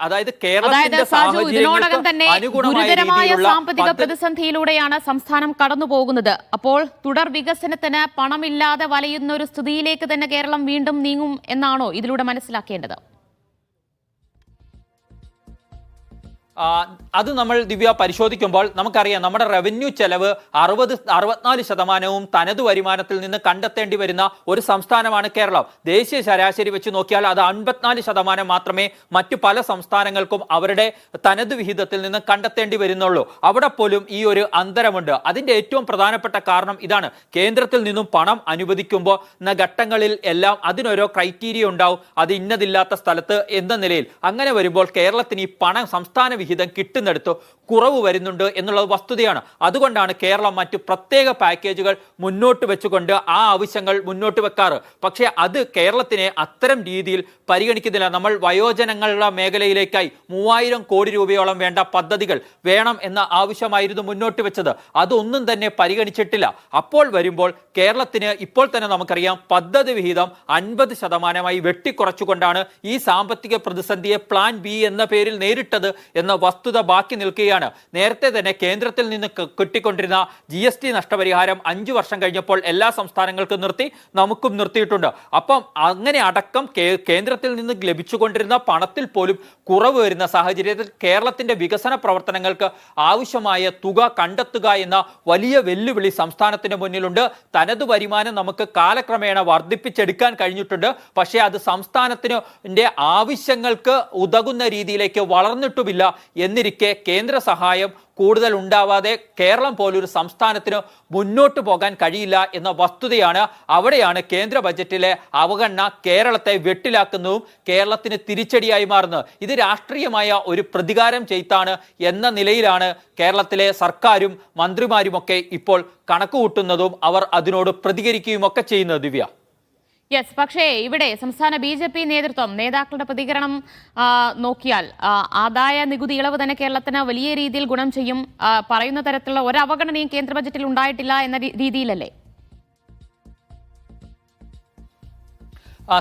അതായത് അതായത് കേരളത്തിന്റെ സാജു ഇതിനോടകം തന്നെ ഗുരുതരമായ സാമ്പത്തിക പ്രതിസന്ധിയിലൂടെയാണ് സംസ്ഥാനം കടന്നു പോകുന്നത് അപ്പോൾ തുടർ വികസനത്തിന് പണമില്ലാതെ വലയുന്ന ഒരു സ്ഥിതിയിലേക്ക് തന്നെ കേരളം വീണ്ടും നീങ്ങും എന്നാണോ ഇതിലൂടെ മനസ്സിലാക്കേണ്ടത്? അത് നമ്മൾ ദിവ്യ പരിശോധിക്കുമ്പോൾ നമുക്കറിയാം നമ്മുടെ റവന്യൂ ചെലവ് അറുപത് അറുപത്തിനാല് ശതമാനവും തനത് വരുമാനത്തിൽ നിന്ന് കണ്ടെത്തേണ്ടി വരുന്ന ഒരു സംസ്ഥാനമാണ് കേരളം. ദേശീയ ശരാശരി വെച്ച് നോക്കിയാൽ അത് അൻപത്തിനാല് ശതമാനം മാത്രമേ മറ്റു പല സംസ്ഥാനങ്ങൾക്കും അവരുടെ തനത് വിഹിതത്തിൽ നിന്ന് കണ്ടെത്തേണ്ടി വരുന്നുള്ളൂ. അവിടെ പോലും ഈ ഒരു അന്തരമുണ്ട്. അതിന്റെ ഏറ്റവും പ്രധാനപ്പെട്ട കാരണം ഇതാണ്. കേന്ദ്രത്തിൽ നിന്നും പണം അനുവദിക്കുമ്പോൾ എന്ന ഘട്ടങ്ങളിൽ എല്ലാം അതിനോരോ ക്രൈറ്റീരിയ ഉണ്ടാവും. അത് ഇന്നതില്ലാത്ത സ്ഥലത്ത് എന്ന നിലയിൽ. അങ്ങനെ വരുമ്പോൾ കേരളത്തിന് ഈ പണം സംസ്ഥാന വിഹിതം കിട്ടുന്നിടത്ത് കുറവ് വരുന്നുണ്ട് എന്നുള്ളത് വസ്തുതയാണ്. അതുകൊണ്ടാണ് കേരളം മറ്റ് പ്രത്യേക പാക്കേജുകൾ മുന്നോട്ട് വെച്ചുകൊണ്ട് ആ ആവശ്യങ്ങൾ മുന്നോട്ട് വെക്കാറ്. പക്ഷേ അത് കേരളത്തിനെ അത്തരം രീതിയിൽ പരിഗണിക്കുന്നില്ല. നമ്മൾ വയോജനങ്ങളുടെ മേഖലയിലേക്കായി മൂവായിരം കോടി രൂപയോളം വേണ്ട പദ്ധതികൾ വേണം എന്ന ആവശ്യമായിരുന്നു മുന്നോട്ട് വെച്ചത്. അതൊന്നും തന്നെ പരിഗണിച്ചിട്ടില്ല. അപ്പോൾ വരുമ്പോൾ കേരളത്തിന് ഇപ്പോൾ തന്നെ നമുക്കറിയാം പദ്ധതി വിഹിതം അൻപത് ശതമാനമായി വെട്ടിക്കുറച്ചുകൊണ്ടാണ് ഈ സാമ്പത്തിക പ്രതിസന്ധിയെ പ്ലാൻ ബി എന്ന പേരിൽ നേരിട്ടത് എന്ന വസ്തുത ബാക്കി നിൽക്കുകയാണ്. നേരത്തെ തന്നെ കേന്ദ്രത്തിൽ നിന്ന് കിട്ടിക്കൊണ്ടിരുന്ന ജി എസ് ടി നഷ്ടപരിഹാരം അഞ്ചു വർഷം കഴിഞ്ഞപ്പോൾ എല്ലാ സംസ്ഥാനങ്ങൾക്കും നിർത്തി നമുക്കും നിർത്തിയിട്ടുണ്ട്. അപ്പം അങ്ങനെ അടക്കം കേന്ദ്രത്തിൽ നിന്ന് ലഭിച്ചുകൊണ്ടിരുന്ന പണത്തിൽ പോലും കുറവ് വരുന്ന സാഹചര്യത്തിൽ കേരളത്തിന്റെ വികസന പ്രവർത്തനങ്ങൾക്ക് ആവശ്യമായ തുക കണ്ടെത്തുക എന്ന വലിയ വെല്ലുവിളി സംസ്ഥാനത്തിന് മുന്നിലുണ്ട്. തനത് വരുമാനം നമുക്ക് കാലക്രമേണ വർദ്ധിപ്പിച്ചെടുക്കാൻ കഴിഞ്ഞിട്ടുണ്ട്. പക്ഷേ അത് സംസ്ഥാനത്തിന് ആവശ്യങ്ങൾക്ക് ഉതകുന്ന രീതിയിലേക്ക് വളർന്നിട്ടുമില്ല എന്നിരിക്കെ കേന്ദ്ര സഹായം കൂടുതൽ ഉണ്ടാവാതെ കേരളം പോലൊരു സംസ്ഥാനത്തിന് മുന്നോട്ട് പോകാൻ കഴിയില്ല എന്ന വസ്തുതയാണ് അവിടെയാണ് കേന്ദ്ര ബജറ്റിലെ അവഗണന കേരളത്തെ വെട്ടിലാക്കുന്നതും കേരളത്തിന് തിരിച്ചടിയായി മാറുന്നത്. ഇത് രാഷ്ട്രീയമായ ഒരു പ്രതികാരം ചെയ്ത്താണ് എന്ന നിലയിലാണ് കേരളത്തിലെ സർക്കാരും മന്ത്രിമാരുമൊക്കെ ഇപ്പോൾ കണക്കുകൂട്ടുന്നതും അവർ അതിനോട് പ്രതികരിക്കുകയും ഒക്കെ ചെയ്യുന്നത് ദിവ്യ. യെസ് പക്ഷേ ഇവിടെ സംസ്ഥാന ബി ജെ പി നേതൃത്വം നേതാക്കളുടെ പ്രതികരണം നോക്കിയാൽ ആദായ നികുതി ഇളവ് തന്നെ കേരളത്തിന് വലിയ രീതിയിൽ ഗുണം ചെയ്യും. പറയുന്ന തരത്തിലുള്ള ഒരു അവഗണനയും കേന്ദ്ര ബജറ്റിൽ ഉണ്ടായിട്ടില്ല എന്ന രീതിയിലല്ലേ?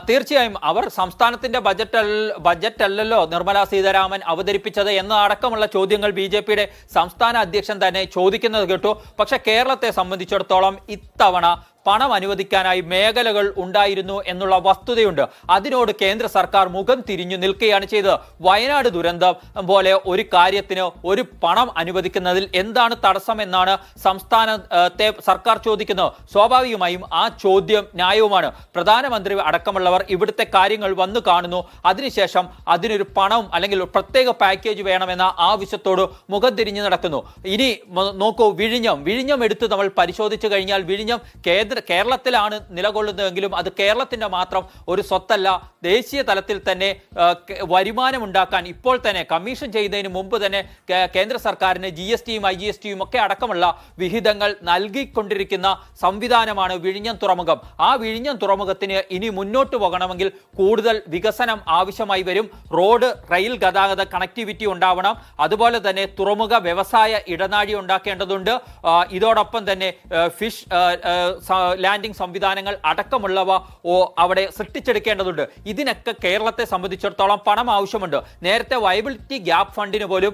തീർച്ചയായും അവർ സംസ്ഥാനത്തിന്റെ ബജറ്റ് ബജറ്റ് അല്ലല്ലോ നിർമ്മലാ സീതാരാമൻ അവതരിപ്പിച്ചത് എന്ന അടക്കമുള്ള ചോദ്യങ്ങൾ ബി ജെ പിയുടെ സംസ്ഥാന അധ്യക്ഷൻ തന്നെ ചോദിക്കുന്നത് കേട്ടു. പക്ഷെ കേരളത്തെ സംബന്ധിച്ചിടത്തോളം ഇത്തവണ പണം അനുവദിക്കാനായി മേഖലകൾ ഉണ്ടായിരുന്നു എന്നുള്ള വസ്തുതയുണ്ട്. അതിനോട് കേന്ദ്ര സർക്കാർ മുഖം തിരിഞ്ഞു നിൽക്കുകയാണ് ചെയ്തത്. വയനാട് ദുരന്തം പോലെ ഒരു കാര്യത്തിന് ഒരു പണം അനുവദിക്കുന്നതിൽ എന്താണ് തടസ്സം എന്നാണ് സംസ്ഥാനത്തെ സർക്കാർ ചോദിക്കുന്നത്. സ്വാഭാവികമായും ആ ചോദ്യം ന്യായവുമാണ്. പ്രധാനമന്ത്രി അടക്കമുള്ളവർ ഇവിടുത്തെ കാര്യങ്ങൾ വന്നു കാണുന്നു. അതിനുശേഷം അതിനൊരു പണം അല്ലെങ്കിൽ പ്രത്യേക പാക്കേജ് വേണമെന്ന ആവശ്യത്തോട് മുഖം തിരിഞ്ഞു നടക്കുന്നു. ഇനി നോക്കൂ വിഴിഞ്ഞം. വിഴിഞ്ഞം എടുത്ത് നമ്മൾ പരിശോധിച്ചു കഴിഞ്ഞാൽ വിഴിഞ്ഞം കേന്ദ്ര കേരളത്തിലാണ് നിലകൊള്ളുന്നതെങ്കിലും അത് കേരളത്തിന്റെ മാത്രം ഒരു സ്വത്തല്ല. ദേശീയ തലത്തിൽ തന്നെ വരുമാനം ഉണ്ടാക്കാൻ ഇപ്പോൾ തന്നെ കമ്മീഷൻ ചെയ്യുന്നതിന് മുമ്പ് തന്നെ കേന്ദ്ര സർക്കാരിന് ജി എസ് ടിയും ഐ ജി എസ് ടിയും ഒക്കെ അടക്കമുള്ള വിഹിതങ്ങൾ നൽകിക്കൊണ്ടിരിക്കുന്ന സംവിധാനമാണ് വിഴിഞ്ഞം തുറമുഖം. ആ വിഴിഞ്ഞം തുറമുഖത്തിന് ഇനി മുന്നോട്ട് പോകണമെങ്കിൽ കൂടുതൽ വികസനം ആവശ്യമായി വരും. റോഡ് റെയിൽ ഗതാഗത കണക്ടിവിറ്റി ഉണ്ടാവണം. അതുപോലെ തന്നെ തുറമുഖ വ്യവസായ ഇടനാഴി ഉണ്ടാക്കേണ്ടതുണ്ട്. ഇതോടൊപ്പം തന്നെ ഫിഷ് ലാൻഡിംഗ് സംവിധാനങ്ങൾ അടക്കമുള്ളവ അവിടെ സൃഷ്ടിച്ചെടുക്കേണ്ടതുണ്ട്. ഇതിനൊക്കെ കേരളത്തെ സംബന്ധിച്ചിടത്തോളം പണം ആവശ്യമുണ്ട്. നേരത്തെ വയബിലിറ്റി ഗ്യാപ്പ് ഫണ്ടിന് പോലും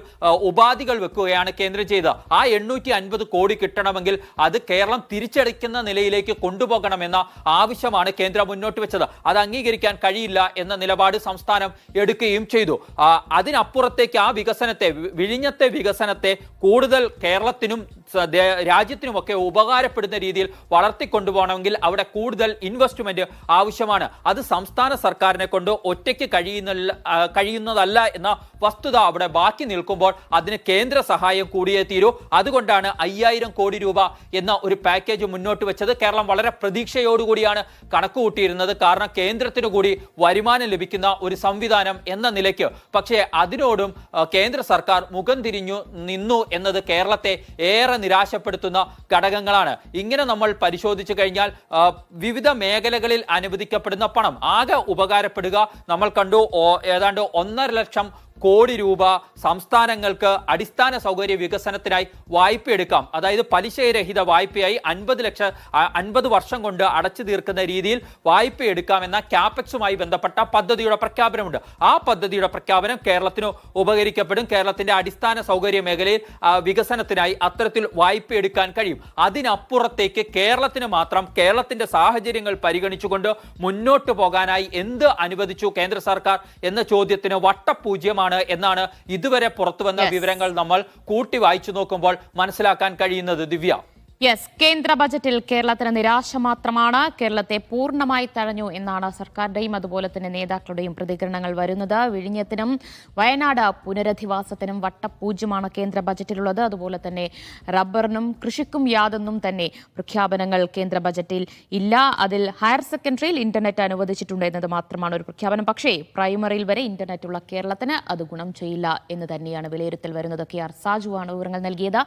ഉപാധികൾ വെക്കുകയാണ് കേന്ദ്രം ചെയ്തത്. ആ എണ്ണൂറ്റി അൻപത് കോടി കിട്ടണമെങ്കിൽ അത് കേരളം തിരിച്ചടയ്ക്കുന്ന നിലയിലേക്ക് കൊണ്ടുപോകണമെന്ന ആവശ്യമാണ് കേന്ദ്രം മുന്നോട്ട് വെച്ചത്. അത് അംഗീകരിക്കാൻ കഴിയില്ല എന്ന നിലപാട് സംസ്ഥാനം എടുക്കുകയും ചെയ്തു. അതിനപ്പുറത്തേക്ക് ആ വികസനത്തെ വിഴിഞ്ഞത്തെ വികസനത്തെ കൂടുതൽ കേരളത്തിനും രാജ്യത്തിനുമൊക്കെ ഉപകാരപ്പെടുന്ന രീതിയിൽ വളർത്തിക്കൊണ്ടുപോകണമെങ്കിൽ അവിടെ കൂടുതൽ ഇൻവെസ്റ്റ്മെന്റ് ആവശ്യമാണ്. അത് സംസ്ഥാന സർക്കാരിനെ കൊണ്ട് ഒറ്റയ്ക്ക് കഴിയുന്ന കഴിയുന്നതല്ല എന്ന വസ്തുത അവിടെ ബാക്കി നിൽക്കുമ്പോൾ അതിന് കേന്ദ്ര സഹായം കൂടിയേ തീരൂ. അതുകൊണ്ടാണ് അയ്യായിരം കോടി രൂപ എന്ന ഒരു പാക്കേജ് മുന്നോട്ട് വെച്ചത്. കേരളം വളരെ പ്രതീക്ഷയോടുകൂടിയാണ് കണക്ക് കൂട്ടിയിരുന്നത് കാരണം കേന്ദ്രത്തിനു കൂടി വരുമാനം ലഭിക്കുന്ന ഒരു സംവിധാനം എന്ന നിലയ്ക്ക്. പക്ഷേ അതിനോടും കേന്ദ്ര സർക്കാർ മുഖം തിരിഞ്ഞു നിന്നു എന്നത് കേരളത്തെ ഏറെ നിരാശപ്പെടുത്തുന്ന ഘടകങ്ങളാണ്. ഇങ്ങനെ നമ്മൾ പരിശോധിച്ചു കഴിഞ്ഞാൽ വിവിധ മേഖലകളിൽ അനുവദിക്കപ്പെടുന്ന പണം ആകെ ഉപകാരപ്പെടുക നമ്മൾ കണ്ടു ഏതാണ്ട് ഒന്നര ലക്ഷം കോടി രൂപ സംസ്ഥാനങ്ങൾക്ക് അടിസ്ഥാന സൗകര്യ വികസനത്തിനായി വായ്പ എടുക്കാം അതായത് പലിശരഹിത വായ്പയായി അൻപത് ലക്ഷം അൻപത് വർഷം കൊണ്ട് അടച്ചു തീർക്കുന്ന രീതിയിൽ വായ്പ എടുക്കാമെന്ന ക്യാപെക്സുമായി ബന്ധപ്പെട്ട പദ്ധതിയുടെ പ്രഖ്യാപനമുണ്ട്. ആ പദ്ധതിയുടെ പ്രഖ്യാപനം കേരളത്തിന് ഉപകരിക്കപ്പെടും. കേരളത്തിന്റെ അടിസ്ഥാന സൗകര്യ മേഖലയിൽ വികസനത്തിനായി അത്തരത്തിൽ വായ്പ എടുക്കാൻ കഴിയും. അതിനപ്പുറത്തേക്ക് കേരളത്തിന് മാത്രം കേരളത്തിന്റെ സാഹചര്യങ്ങൾ പരിഗണിച്ചുകൊണ്ട് മുന്നോട്ട് പോകാനായി എന്ത് അനുവദിച്ചു കേന്ദ്ര സർക്കാർ എന്ന ചോദ്യത്തിന് വട്ടപൂജ്യമാണ് എന്നാണ് ഇതുവരെ പുറത്തുവന്ന വിവരങ്ങൾ നമ്മൾ കൂട്ടി വായിച്ചു നോക്കുമ്പോൾ മനസ്സിലാക്കാൻ കഴിയുന്നത് ദിവ്യ. യെസ് കേന്ദ്ര ബജറ്റിൽ കേരളത്തിന് നിരാശ മാത്രമാണ്. കേരളത്തെ പൂർണമായി തഴഞ്ഞു എന്നാണ് സർക്കാരിന്റെയും അതുപോലെ തന്നെ നേതാക്കളുടെയും പ്രതികരണങ്ങൾ വരുന്നത്. വിഴിഞ്ഞത്തിനും വയനാട് പുനരധിവാസത്തിനും വട്ടപൂജ്യമാണ് കേന്ദ്ര ബജറ്റിലുള്ളത്. അതുപോലെ തന്നെ റബ്ബറിനും കൃഷിക്കും യാതൊന്നും തന്നെ പ്രഖ്യാപനങ്ങൾ കേന്ദ്ര ബജറ്റിൽ ഇല്ല. അതിൽ ഹയർ സെക്കൻഡറിയിൽ ഇന്റർനെറ്റ് അനുവദിച്ചിട്ടുണ്ട് എന്നത് മാത്രമാണ് ഒരു പ്രഖ്യാപനം. പക്ഷേ പ്രൈമറിയിൽ വരെ ഇന്റർനെറ്റ് ഉള്ള കേരളത്തിന് അത് ഗുണം ചെയ്യില്ല എന്ന് തന്നെയാണ് വിലയിരുത്തൽ വരുന്നത്. കെ ആർ സാജുവാണ് വിവരങ്ങൾ നൽകിയത്.